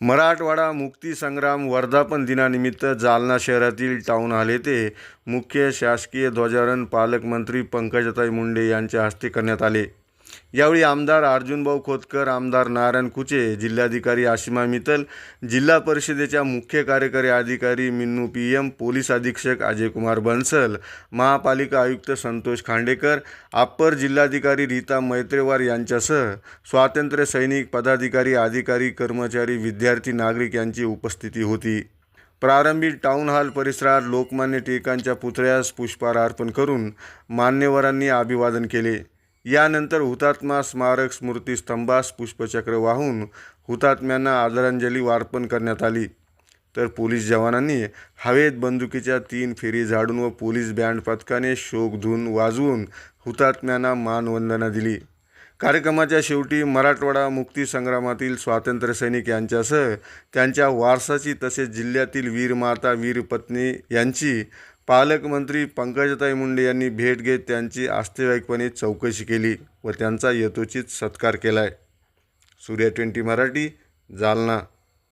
मराठवाडा मुक्ती संग्राम वर्धापन दिनानिमित्त जालना शहरातील टाऊन हॉल येथे मुख्य शासकीय ध्वजारोहण पालकमंत्री पंकजाताई मुंडे यांच्या हस्ते करण्यात आले. यावेळी आमदार अर्जुनभाऊ खोतकर आमदार नारायण कुचे जिल्हाधिकारी आशिमा मित्तल जिल्हा परिषदेच्या मुख्य कार्यकारी अधिकारी मिन्नू पी एम पोलीस अधीक्षक अजयकुमार बन्सल महापालिका आयुक्त संतोष खांडेकर अप्पर जिल्हाधिकारी रीता मैत्रेवार यांच्यासह स्वातंत्र्य सैनिक पदाधिकारी अधिकारी कर्मचारी विद्यार्थी नागरिक यांची उपस्थिती होती. प्रारंभी टाऊन हॉल परिसरात लोकमान्य टिळकांच्या पुतळ्यास पुष्पहार अर्पण करून मान्यवरांनी अभिवादन केले. यानंतर हुतात्मा स्मारक स्मृतीस्तंभास पुष्पचक्र वाहून हुतात्म्यांना आदरांजली वार्पण करण्यात आली. तर पोलीस जवानांनी हवेत बंदुकीच्या तीन फेरी झाडून व पोलीस बँड पथकाने शोकधून वाजवून हुतात्म्यांना मानवंदना दिली. कार्यक्रमाच्या शेवटी मराठवाडा मुक्तीसंग्रामातील स्वातंत्र्यसैनिक यांच्यासह त्यांच्या वारसाची तसेच जिल्ह्यातील वीरमाता वीरपत्नी यांची पालकमंत्री पंकजताई मुंडे यांनी भेट घेत त्यांची आस्थेवाईकपणे चौकशी केली व त्यांचा यथोचित सत्कार केला आहे सूर्या ट्वेंटी मराठी जालना.